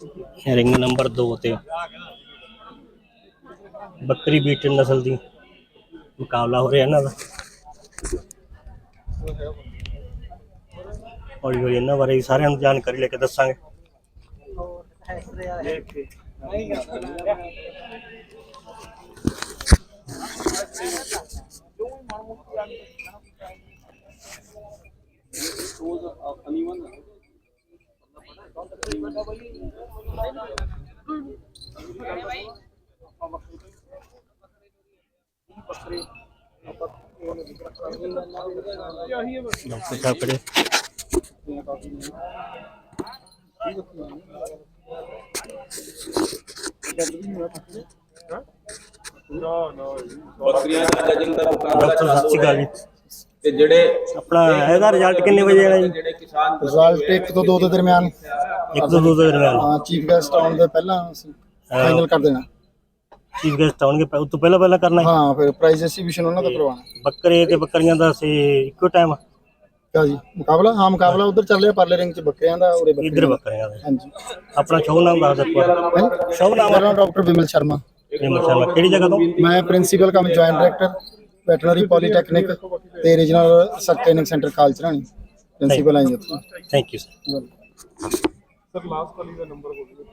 Ring number 2 ਤੇ ਬੱਕਰੀ beat ਨਸਲ ਦੀ ਮੁਕਾਬਲਾ ਹੋ ਰਿਹਾ ਇਹਨਾਂ ਦਾ। ਹੌਲੀ ਹੌਲੀ ਇਹਨਾਂ ਬਾਰੇ ਸਾਰਿਆਂ ਨੂੰ ਜਾਣਕਾਰੀ ਲੈ ਕੇ ਦੱਸਾਂਗੇ। ਡਾਕਟਰ ਸਾਹਿਬ ਖੜੇ ਬੱਕਰੀਆਂ ਦਾ ਜਜਿੰਗ ਦਾ ਮੁਕਾਬਲਾ ਡਾਕਟਰ ਅਕਾਲ ਜੀ ਤੇ ਜਿਹੜੇ ਆਪਣਾ ਇਹਦਾ ਰਿਜ਼ਲਟ ਕਿੰਨੇ ਵਜੇ ਆਣਾ ਜੀ? ਜਿਹੜੇ ਕਿਸਾਨ ਰਿਜ਼ਲਟ 1 ਤੋਂ 2 ਦੇ ਦਰਮਿਆਨ। ਇੱਕ ਤੋਂ ਦੋ ਦੇ ਦਰਮਿਆਨ। ਹਾਂ ਚੀਫ ਗੈਸਟ ਆਉਣ ਦੇ ਪਹਿਲਾਂ ਅਸੀਂ ਫਾਈਨਲ ਕਰ ਦੇਣਾ। ਚੀਫ ਗੈਸਟ ਆਉਣਗੇ ਉਹ ਤੋਂ ਪਹਿਲਾਂ ਪਹਿਲਾਂ ਕਰਨਾ ਹੈ? ਹਾਂ ਫਿਰ ਪ੍ਰਾਈਜ਼ ਐਗਜ਼ੀਬਿਸ਼ਨ ਉਹਨਾਂ ਦਾ ਕਰਵਾਉਣਾ। ਬੱਕਰੇ ਤੇ ਬੱਕਰੀਆਂ ਦਾ ਸੇ ਇੱਕੋ ਟਾਈਮ ਕਾ ਜੀ? ਮੁਕਾਬਲਾ? ਹਾਂ ਮੁਕਾਬਲਾ ਉਧਰ ਚੱਲ ਰਿਹਾ ਪਰਲੇ ਰਿੰਗ ਚ ਬੱਕਰਿਆਂ ਦਾ ਉਰੇ ਇੱਧਰ ਬੱਕਰੀਆਂ ਬੱਕਰੀਆਂ ਦਾ। ਹਾਂਜੀ। ਆਪਣਾ ਸ਼ੋਅ ਨਾਮ ਦੱਸ ਦਿਓ ਸ਼ੁਭ ਨਾਮ ਡਾਕਟਰ ਵਿਮਲ ਸ਼ਰਮਾ। ਨਿਮਰ ਸ਼ਰਮਾ। ਕਿਹੜੀ ਜਗ੍ਹਾ ਤੋਂ? ਮੈਂ principal cum joint director veterinary polytechnic ਤੇ regional sub training centre Kaljharani principal ਆਈ ਉੱਥੇ ਥੈਂਕ ਯੂ ਸਰ Welcome.